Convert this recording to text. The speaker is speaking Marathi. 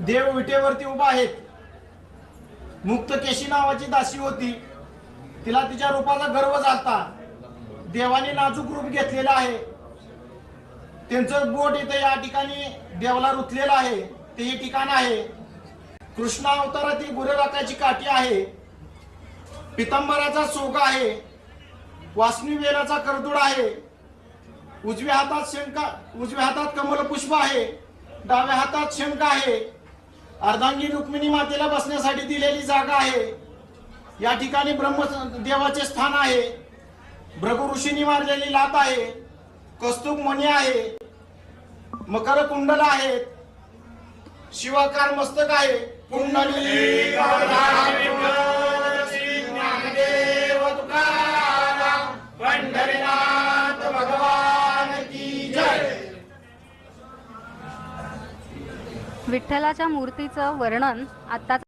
देव विटेवरती उभा आहेत. मुक्त केशी नावाची दासी होती. तिला तिच्या रूपाचा गर्व झालता. देवाने नाजूक रूप घेतलेलं आहे. त्यांचं बोट इथं या ठिकाणी देवाला रुतलेलं आहे. ते हे ठिकाण आहे. कृष्णा अवतारातील गुरुराकाची काठी आहे. पितंबराचा सोगा आहे. वासनी वेलाचा करदूड आहे. उजव्या हातात शंका उजव्या हातात कमलपुष्प आहे. डाव्या हातात शंख आहे. अर्धांगी रुक्मिणी मातेला बसण्यासाठी दिलेली जागा आहे. या ठिकाणी ब्रह्म देवाचे स्थान आहे. भ्रगु ऋषींनी मारलेली लात आहे. कस्तुभ मणी आहे. मकर कुंडल आहेत. शिवाकार मस्तक आहे. कुंडली विठ्ठलाच्या मूर्तीचं वर्णन आत्ताच